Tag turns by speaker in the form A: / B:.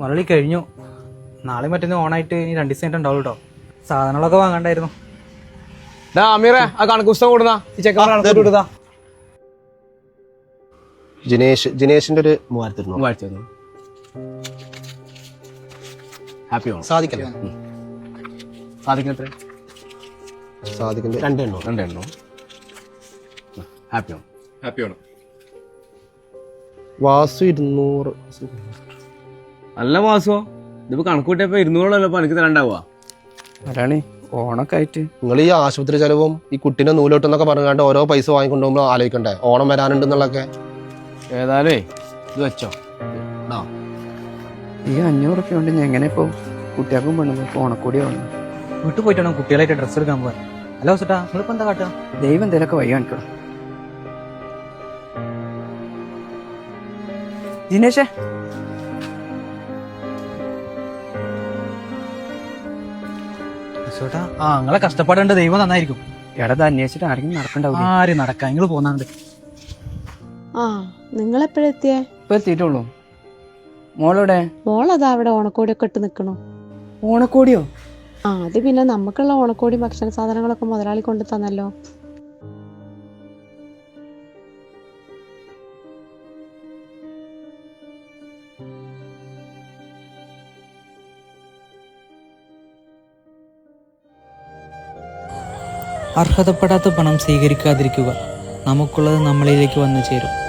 A: മുരളി കഴിഞ്ഞു. നാളെ മറ്റൊന്ന് ഓണായിട്ട് ഇനി രണ്ട് ദിവസം ഉണ്ടാവുള്ളൂ കേട്ടോ സാധനങ്ങളൊക്കെ വാങ്ങണ്ടായിരുന്നു.
B: അമീറെ ആ കണക്ക് പുസ്തകം കൊടുന്നാ ഈ ചെക്കൻ കണക്ക് കൊടുത്താ
C: ജിനേഷ് ജിനേഷിന്റെ ഒരു മൂവായിരത്തി ഇരുന്നൂറ്
B: വായിച്ചു ഹാപ്പി ഓണം
C: സാധിക്കല്ലേ സാധിക്കുന്നത് രണ്ട്
B: രണ്ടെണ്ണോ? ഹാപ്പി ഓണം
D: ഹാപ്പി ഓണം
C: വാസു ഇരുന്നൂറ്.
B: നല്ല മാസോ ഇതിപ്പോ കണക്കൂട്ടിയപ്പോ ഇരുന്നൂറോളല്ലോ പണിക്ക് തരണ്ടാവുക
E: ഒരാളെ ഓണൊക്കെ ആയിട്ട്.
C: നിങ്ങൾ ഈ ആശുപത്രി ചെലവും ഈ കുട്ടീനെ നൂലോട്ടെന്നൊക്കെ പറഞ്ഞാണ്ട് ഓരോ പൈസ വാങ്ങിക്കൊണ്ടുപോകുമ്പോൾ ആലോചിക്കണ്ടേ? ഓണം വരാനുണ്ടെന്നുള്ളൊക്കെ
B: ഏതായാലേ ഇത് വെച്ചോ.
E: ഈ അഞ്ഞൂറ് റുപ്യ കൊണ്ട് ഞാൻ എങ്ങനെ ഇപ്പൊ കുട്ടികൾക്കും പെണ്ണുങ്ങൾക്ക് ഓണക്കൂടി വന്നു
A: വീട്ടിൽ പോയിട്ട് വേണം കുട്ടികളായിട്ട് ഡ്രസ്സ് എടുക്കാൻ പോകാൻ അല്ല ഹോസട്ടാ നിങ്ങളിപ്പോ എന്താ കാട്ടുക
E: ദൈവം എന്തേലൊക്കെ വഴി കാണിക്കണം? ജിനേഷേ
A: ആ നിങ്ങളെ കഷ്ടപ്പാടേണ്ട. ദൈവം നന്നായിരിക്കും.
E: എടത് അന്വേഷിച്ചിട്ട് ആരെങ്കിലും നടക്കണ്ടാവും
A: ആരും നടക്കാം? നിങ്ങൾ പോന്നാണ്ട്.
F: ആ നിങ്ങളെപ്പോഴെത്തിയേ
E: ഇപ്പൊ എത്തിയിട്ടുള്ളൂ. മോളോടെ
F: മോളതാ അവിടെ ഓണക്കോടിയൊക്കെ ഇട്ട് നിക്കണു.
E: ഓണക്കോടിയോ?
F: ആ അത് പിന്നെ നമുക്കുള്ള ഓണക്കോടി ഭക്ഷണ സാധനങ്ങളൊക്കെ മുതലാളി കൊണ്ടു തന്നല്ലോ
A: അർഹതപ്പെടാത്ത പണം സ്വീകരിക്കാതിരിക്കുക. നമുക്കുള്ളത് നമ്മളിലേക്ക് വന്നു ചേരും.